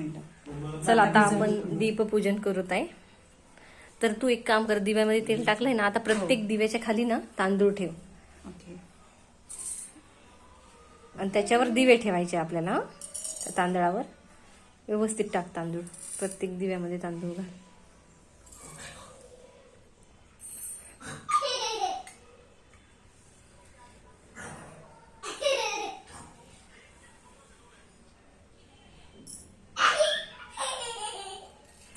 मिनिटं. चल आता आपण दीपपूजन करत आहे तर तू एक काम कर दिव्यामध्ये तेल टाकलंय ना आता प्रत्येक दिव्याच्या खाली ना तांदूळ ठेव. आणि त्याच्यावर दिवे ठेवायचे आपल्याला हं? तांदळावर. व्यवस्थित टाक तांदूळ. प्रत्येक दिव्यामध्ये तांदूळ घाल.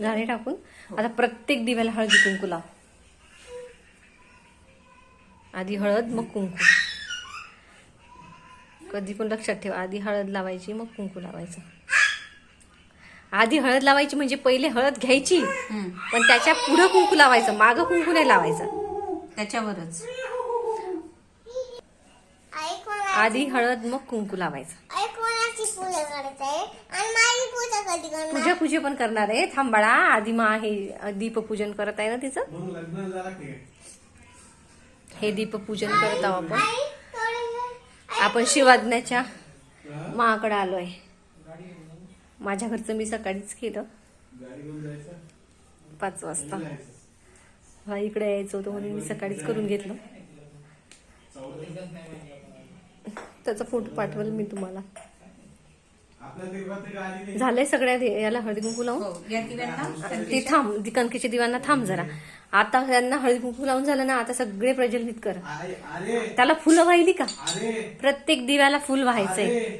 झाडे टाकून. आता प्रत्येक दिव्याला हळदी कुंकू लाव. आधी हळद मग कुंकू. कधी पण लक्षात ठेवा आधी हळद लावायची मग कुंकू लावायचं. आधी हळद लावायची म्हणजे पहिले हळद घ्यायची. पण त्याच्या पुढं कुंकू लावायचं मागं कुंकू नाही लावायचं. त्याच्यावरच. आधी हळद मग कुंकू लावायचं. पूजा करत आहे आणि माझी पूजा कधी करणार पूजा पूजा पण करणार आहे. थांब बाळा आधी मा हे दीपपूजन करत आहे ना तिचं? मग लग्न झाला की हे दीपपूजन करत आहोत आपण. आई थोडं आपण शिवाज्ञाच्या माकडे आलोय. माझ्या घरचं मी सकाळीच केलं. गाडी घेऊन जायचं? पाच वाजता. जायचं. हा इकडे यायचं होतं म्हणून मी सकाळीच करून घेतलं. त्याचा फोटो पाठवल मी तुम्हाला आपल्या देवात ते गाडी नाही झालंय सगळ्या याला हळदी कुंकू लावून. हो ते थांब कणकेच्या दिवांना थांब जरा. आता त्यांना हळदी कुंकू लावून झालं ना आता सगळे प्रज्वलित कर. त्याला फुलं वाहिली का? अरे. प्रत्येक दिव्याला फुल व्हायचंय.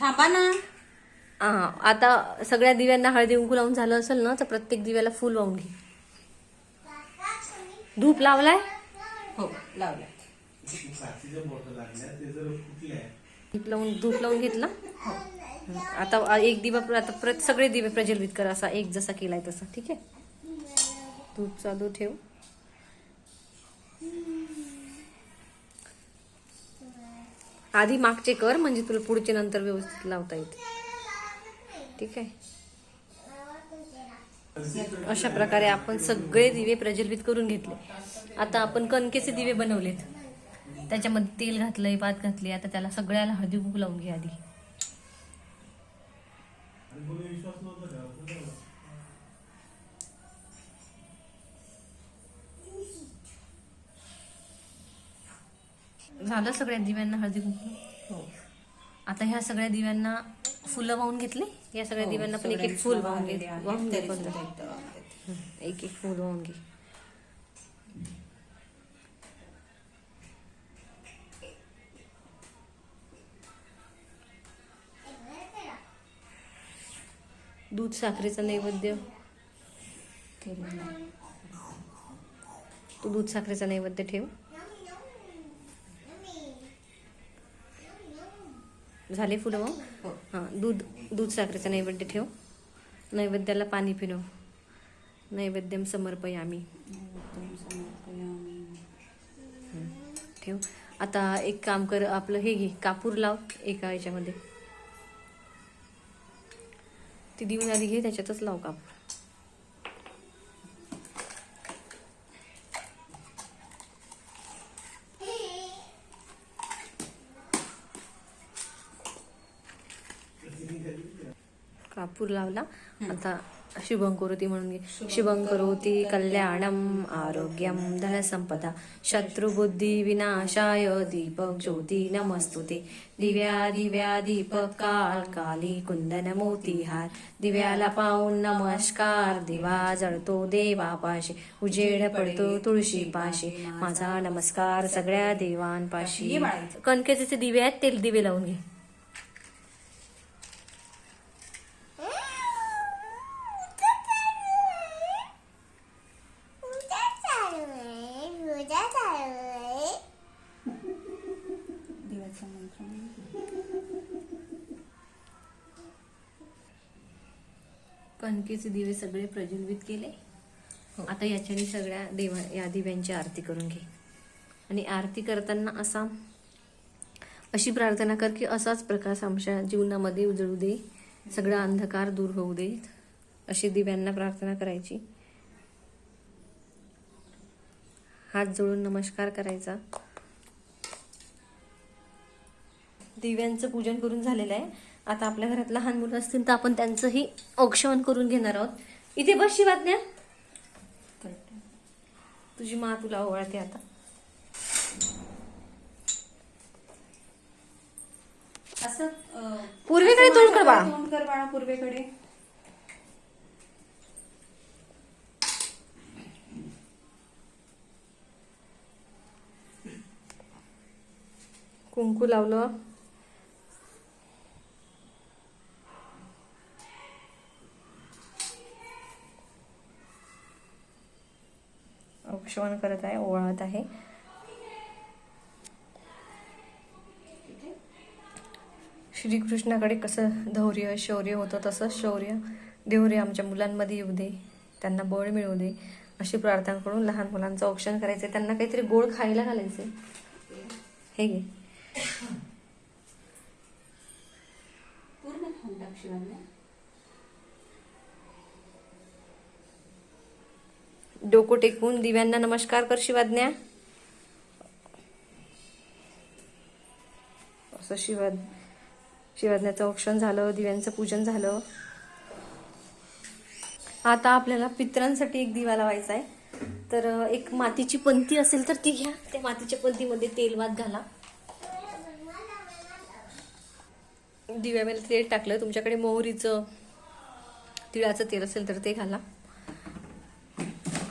थांबा ना. हा आता सगळ्या दिव्यांना हळदी कुंकू लावून झालं असेल ना तर प्रत्येक दिव्याला फुल वाहून घे. धूप लावलाय? हो लावलं धूप लावून धूप लावून घेतला. आता एक दिवा आता प्रत सगळे दिवे प्रज्वलित कर असा एक जसा केलाय तसा ठीक आहे? धूप चालू ठेव. आधी मागचे कर म्हणजे तुला पुढचे नंतर व्यवस्थित लावता येते. ठीक आहे? अशा प्रकारे आपण सगळे दिवे प्रज्वलित करून घेतले. आता आपण कणकेचे दिवे बनवलेत. त्याच्यामध्ये तेल घातलंय भात घातली आता त्याला सगळ्याला हळदी कुंकू लावून घे आधी आणि कोणी विश्वास नव्हता ठेवत. झालं सगळ्या दिव्यांना हळदी कुंकू हो आता ह्या सगळ्या दिव्यांना फुलं वाहून घेतले या सगळ्या हो, दिव्यांना पण एक एक फुल वाहून घे आहे. वाहून घे तरी पण सुद्धा एकदा वाहते. एक एक फुल वाहून घे दूध साखरेचा नैवेद्य. तू दूध साखरेचा नैवेद्य ठेव. झाले फुलं मग? हो. हां दूध दूध साखरेचा नैवेद्य ठेव. नैवेद्याला पाणी पिणव नैवेद्यम नैवेद्यं समर्पयामि. ठेव. आता एक काम कर आपलं हे घे कापूर लाव एका याच्यामध्ये. ती देऊन आधी घे त्याच्यातच लाव कापूर कापूर लावला. आता शुभं करोती म्हणून घे. शुभं करोती कल्याणम आरोग्यम धनसंपदा शत्रुबुद्धी विनाशाय दीपक ज्योती नमस्तुते. दिव्या दिव्या दीपक काल काली कुंदन मोतीहार दिव्याला पाहून नमस्कार दिवा जळतो देवापाशी उजेड पडतो तुळशी पाशी. माझा नमस्कार सगळ्या देवांपाशी. कणकेचे दिवे आहेत तेल दिवे लावून घे पूजा चालू आहे पूजा चालू आहे दिव्याचा मंत्र म्हणून. कणकेचे दिवे सगळे प्रज्वलित केले. आता याच्याने सगळ्या देवा या दिव्यांची आरती करून घे. आणि आरती करताना असा अशी प्रार्थना कर की असाच प्रकाश आमच्या जीवनामध्ये उजळू दे. सगळा अंधकार दूर होऊ दे. अशी दिव्यांना प्रार्थना करायची. हात जोडून नमस्कार करायचा. दिव्यांचं पूजन करून झालेलं आहे. आता आपल्या घरात लहान मुलं असतील तर आपण त्यांचंही औक्षवण करून घेणार आहोत. इथे बस शिवाज्ञा तुझी मा तुला ओवाळते आता. असं पूर्वेकडे तोंड कर माझ्याकडे बाळा. तोंड कर बाळा पूर्वेकडे. कुंकू लावलं. औक्षवण करत आहे ओवाळत आहे. श्रीकृष्णाकडे कसं धौर्य शौर्य होतं तसंच शौर्य धैर्य आमच्या मुलांमध्ये येऊ दे त्यांना बळ मिळू दे अशी प्रार्थना करून लहान मुलांचं औक्षण करायचं त्यांना काहीतरी गोड खायला घालायचे हे घे. पूर्ण खाऊन टाक शिवाज्ञा डोकं टेकून दिव्यांना नमस्कार कर शिवाज्ञा. असं शिवा शिवाज्ञाचं औक्षण झालं दिव्यांचं पूजन झालं. आता आपल्याला पित्रांसाठी एक दिवा लावायचा आहे. तर एक मातीची पंती असेल तर ती घ्या. त्या मातीच्या पंतीमध्ये तेलवात घाला. दिव्यामध्ये तेल टाकलं. तुमच्याकडे मोहरीचं तिळाचं तेल असेल तर ते घाला.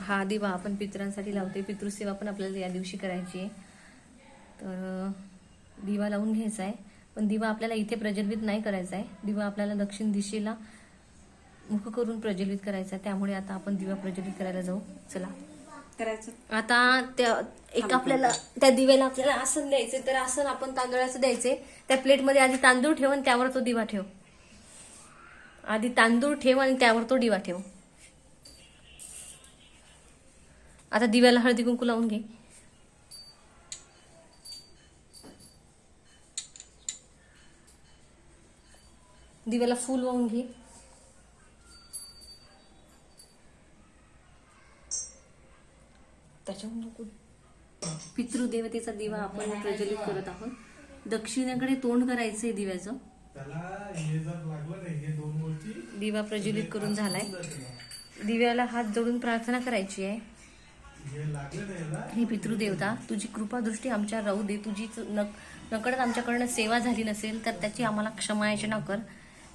हा दिवा आपण पितरांसाठी लावते पितृसेवा पण आपल्याला या दिवशी करायची आहे. तर दिवा लावून घ्यायचा आहे. पण दिवा आपल्याला इथे प्रज्वलित नाही करायचा आहे. दिवा आपल्याला दक्षिण दिशेला मुख करून प्रज्वलित करायचा आहे. त्यामुळे आता आपण दिवा प्रज्वलित करायला जाऊ. चला. करायचं. आता त्या एक आपल्याला त्या दिव्याला आपल्याला आसन द्यायचे तर आसन आपण तांदळाचं द्यायचे त्या प्लेटमध्ये आधी तांदूळ ठेव आणि त्यावर तो दिवा ठेव. आधी तांदूळ ठेव आणि त्यावर तो दिवा ठेव. आता दिव्याला हळदी कुंकू लावून घे. दिव्याला फूल वाहून घे. त्याच्याहून नको. पितृदेवतेचा दिवा आपण प्रज्वलित करत आहोत. दक्षिणेकडे तोंड करायचंय दिव्याचं. दिवा प्रज्वलित करून झालाय. दिव्याला हात जोडून प्रार्थना करायची आहे. हे पितृदेवता तुझी कृपा दृष्टी आमच्या राहू दे तुझी नक नकळत आमच्याकडनं सेवा झाली नसेल तर त्याची आम्हाला क्षमायाचना कर.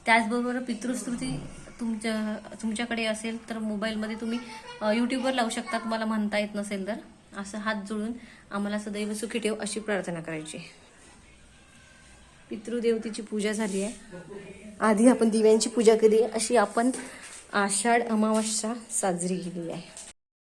त्याचबरोबर पितृस्तुती तुमच्या तुमच्याकडे असेल तर मोबाईलमध्ये तुम्ही यूट्यूबवर लावू शकता तुम्हाला म्हणता येत नसेल तर. असं हात जोडून आम्हाला सदैव सुखी ठेव अशी प्रार्थना करायची. पितृदेवतेची पूजा झाली आहे. आधी आपण दिव्यांची पूजा केली अशी आपण आषाढ अमावस्या साजरी केली आहे.